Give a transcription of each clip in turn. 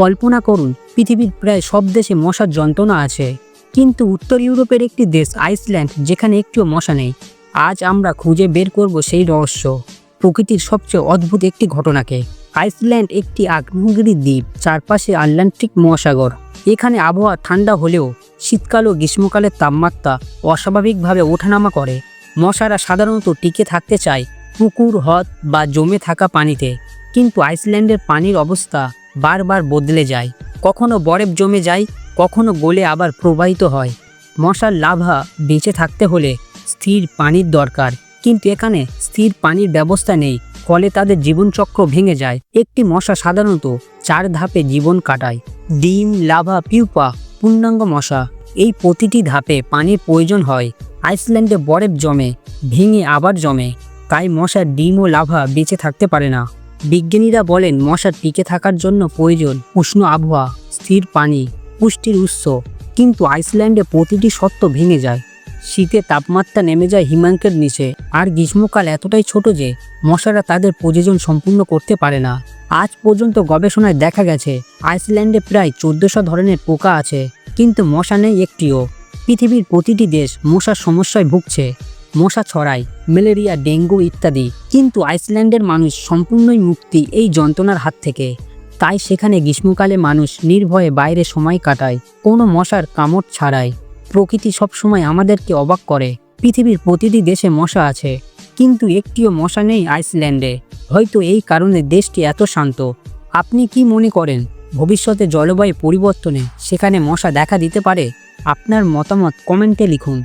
কল্পনা করুন, পৃথিবীর প্রায় সব দেশে মশার যন্ত্রণা আছে। কিন্তু উত্তর ইউরোপের একটি দেশ, আইসল্যান্ড, যেখানে একটিও মশা নেই। আজ আমরা খুঁজে বের করব সেই রহস্য, প্রকৃতির সবচেয়ে অদ্ভুত একটি ঘটনাকে। আইসল্যান্ড একটি আগ্নেয়গিরি দ্বীপ, চারপাশে আটলান্টিক মহাসাগর। এখানে আবহাওয়া ঠান্ডা হলেও শীতকাল ও গ্রীষ্মকালের তাপমাত্রা অস্বাভাবিকভাবে ওঠানামা করে। মশারা সাধারণত টিকে থাকতে চায় পুকুর, হ্রদ বা জমে থাকা পানিতে। কিন্তু আইসল্যান্ডের পানির অবস্থা বারবার বদলে যায়। কখনো বরফ জমে যায়, কখনো গলে আবার প্রবাহিত হয়। মশার লাভা বেঁচে থাকতে হলে স্থির পানির দরকার। কিন্তু এখানে স্থির পানির ব্যবস্থা নেই, ফলে তাদের জীবনচক্র ভেঙে যায়। একটি মশা সাধারণত চার ধাপে জীবন কাটায়। ডিম, লাভা, পিউপা, পূর্ণাঙ্গ মশা, এই প্রতিটি ধাপে পানির প্রয়োজন হয়। আইসল্যান্ডে বরফ জমে, ভেঙে আবার জমে, তাই মশার ডিম ও লাভা বেঁচে থাকতে পারে না। বিজ্ঞানীরা বলেন মশার টিকে থাকার জন্য প্রয়োজন উষ্ণ আবহাওয়া, স্থির পানি, পুষ্টির উৎস। কিন্তু আইসল্যান্ডে প্রতিটি সত্ত্ব ভেঙে যায়। শীতে তাপমাত্রা নেমে যায় হিমাঙ্কের নিচে। আর গ্রীষ্মকাল এতটাই ছোট যে, মশারা তাদের প্রযোজন সম্পূর্ণ করতে পারে না। আজ পর্যন্ত গবেষণায় দেখা গেছে, আইসল্যান্ডে প্রায় চোদ্দশো ধরনের পোকা আছে। কিন্তু মশা নেই একটিও। পৃথিবীর প্রতিটি দেশ মশার সমস্যায় ভুগছে। মশা ছড়ায়, ম্যালেরিয়া, ডেঙ্গু ইত্যাদি। কিন্তু আইসল্যান্ডের মানুষ সম্পূর্ণই মুক্তি এই যন্ত্রণার হাত থেকে। তাই সেখানে গ্রীষ্মকালে মানুষ নির্ভয়ে বাইরে সময় কাটায়, কোনো মশার কামড় ছাড়াই প্রকৃতি সবসময় আমাদেরকে অবাক করে। পৃথিবীর প্রতিটি দেশে মশা আছে। কিন্তু একটিও মশা নেই আইসল্যান্ডে। হয়তো এই কারণে দেশটি এত শান্ত। আপনি কি মনে করেন, ভবিষ্যতে জলবায়ু পরিবর্তনে সেখানে মশা দেখা দিতে পারে? আপনার মতামত কমেন্টে লিখুন।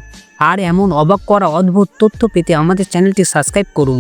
আর এমন অবাক করা অদ্ভুত তথ্য পেতে আমাদের চ্যানেলটি সাবস্ক্রাইব করুন।